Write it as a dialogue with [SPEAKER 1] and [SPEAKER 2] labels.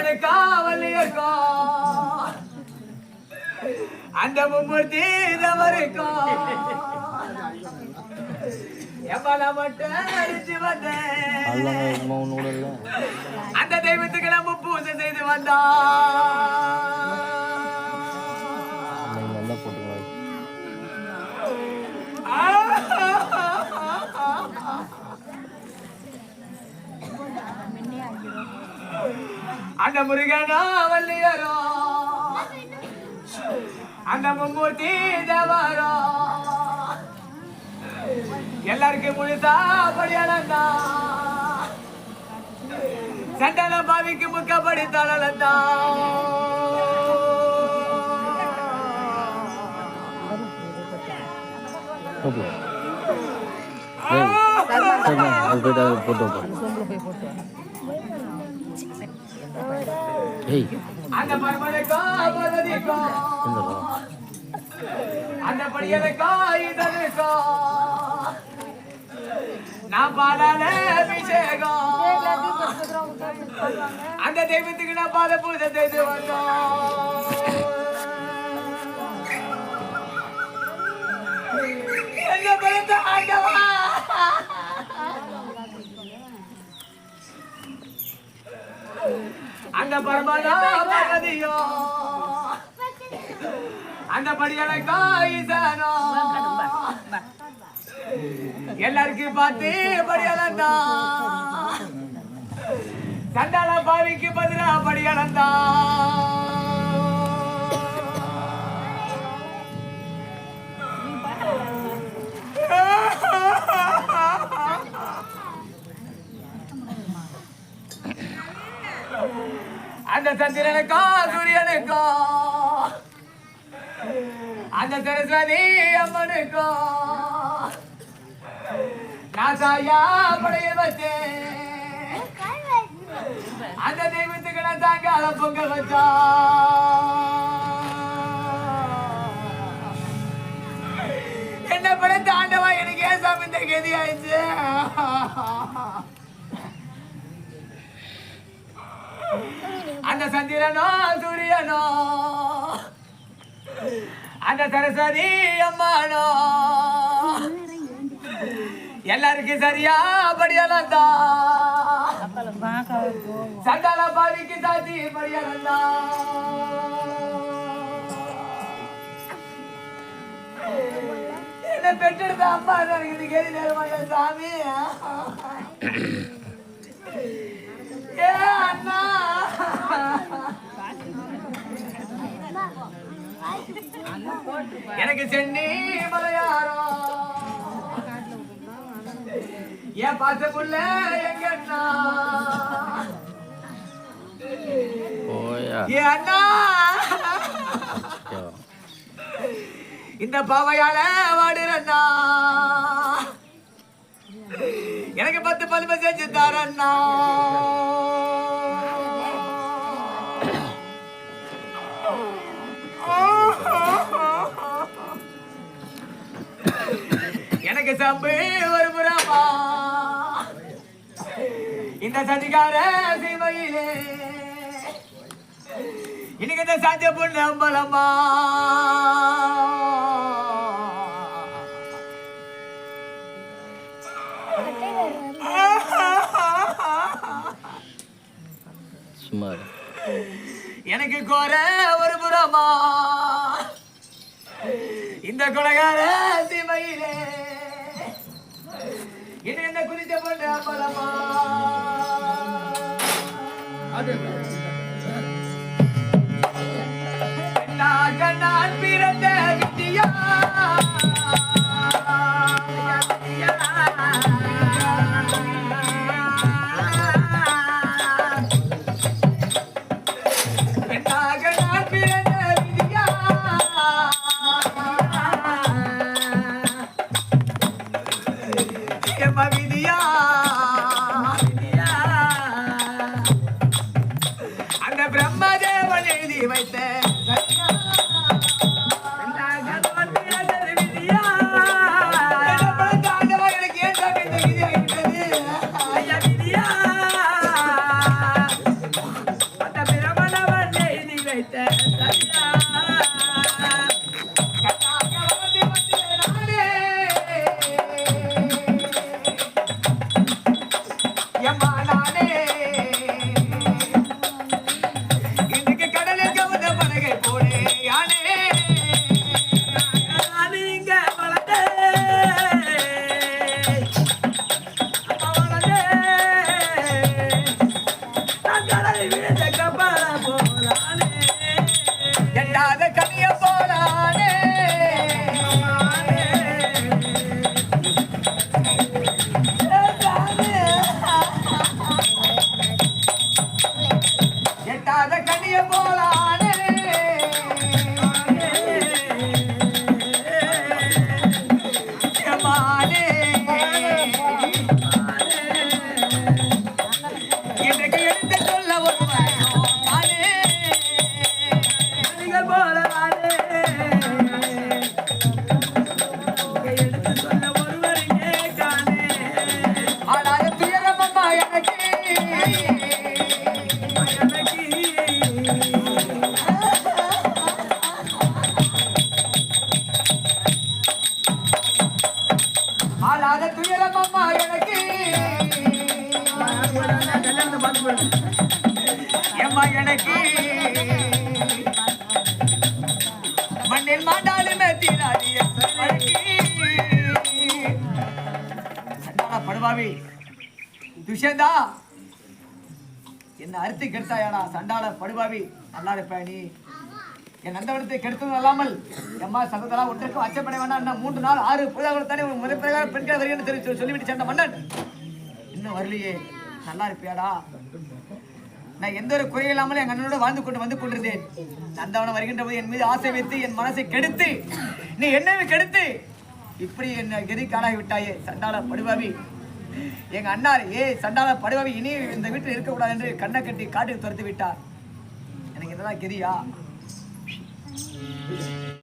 [SPEAKER 1] எனக்கு வள்ளியக்கா அந்த மும்மூர்த்தி தவறுக்கும் எவ்வளவு மட்டும் அடிச்சு வந்தேன். அந்த தெய்வத்துக்கு நம்ம பூஜை செய்து வந்தா
[SPEAKER 2] போட்டுக்கலாம்
[SPEAKER 1] அந்த முருகனோ வள்ளியரோ. அந்த மும்மூர்த்தி தேவாரோ எல்லாருக்கும் முழுசா படியாளந்தா சண்டல பாவிக்கு முக்கப்படி தளலந்தா.
[SPEAKER 2] ஓகே. போட்டு ஏய்.
[SPEAKER 1] அந்த பரமனுக்கோ
[SPEAKER 2] இந்த
[SPEAKER 1] அந்த படியலுக்கோ இதனுக்கோ நான் பாடாத அபிஷேகம். அந்த தெய்வத்துக்கு நான் பாத பூஜை செய்து வந்தோம். என்ன பலத்த ஆண்டவா அந்த பரமனா பகதியோ அந்த படியலை காயிதானோ எல்லாருக்கும் பார்த்து படியலந்தா. சண்டாள பாவிக்கு பதிலா படியலந்தா. அந்த சந்திரனுக்கோ சூரியனுக்கோ? அந்த சரஸ்வதி அம்மனுக்கோ? நான் படைய வச்சேன். அந்த தெய்வத்துக்கு நான் தாங்கால பொங்க வச்சா. என்ன படம் தாண்டவா எனக்கு ஏன் சாமி இந்த கதி ஆயிடுச்சு அந்த சந்திரனோ சூரியனோ. அந்த சரஸ்வதி அம்மானோ. எல்லாருக்கும் சரியா படியலந்தா சண்டால பாதிக்கு சாதி படியலந்தா என்ன பெற்றெடுத்த அம்மா எனக்கு கேள்வி நேரமாயா சாமி? ஏ அண்ணா. எனக்கு சென்னி மலையாரம் என் பாசப்புள்ள எங்க அண்ணா?
[SPEAKER 2] போயா.
[SPEAKER 1] ஏ அண்ணா?
[SPEAKER 2] ஓகேவா
[SPEAKER 1] இந்த பாவையால வாடுறண்ணா எனக்கு பத்து பல்ப செஞ்சு தரண்ணா எனக்கு சம்பு ஒரு புறமா. இந்த சதிகார சிவையிலே இன்னைக்கு இந்த சாத்திய பொண்ணு அம்பலம்மா
[SPEAKER 2] சுமார்
[SPEAKER 1] எனக்கு கோர ஒரு புறமா. இந்த கொலகார சிமையிலே இன்னும் இந்த குறித்த நம்ம பிரம்மதேவன் எழுதி வைத்த நாளாக துயரம் அம்மா எனக்கு. எம்மா எனக்கு. மண்ணில் மாண்டாலுமே தீராது படுவாவி துஷந்தா என்ன அறுத்து கெடுத்தாயாடா சண்டாள படுபாவி. நல்லா இருப்ப நீ என் நந்தவனத்தை கெடுத்ததும் அல்லாமல் எம்மா சகோதரா ஒன்றுக்கும் அச்சப்பட வேண்டாம். என்ன மூன்று நாள் ஆறு புதாகத்தானே முதல் பிரகாரம் பெண்கள் வருகிறேன் தெரிவித்து சொல்லிவிட்டு சேர்ந்த மன்னன். இன்னும் வரலையே. நல்லா இருப்பியாடா? நான் எந்த ஒரு குறை இல்லாமல் என் அண்ணனோட வாழ்ந்து கொண்டு வந்து கொண்டிருந்தேன். நந்தவனம் வருகின்ற போது என் மீது ஆசை வைத்து என் மனசை கெடுத்து நீ என்னவே கெடுத்து இப்படி என்ன கெதி காணாகி விட்டாயே சண்டாள படுபாவி. எங்க அண்ணார் ஏ சண்டாள படுபாவி இனி இந்த வீட்டில் இருக்கக்கூடாது என்று கண்ணை கட்டி காட்டுக்கு துரத்து விட்டார். எனக்கு இதெல்லாம் கெதியா? Peace.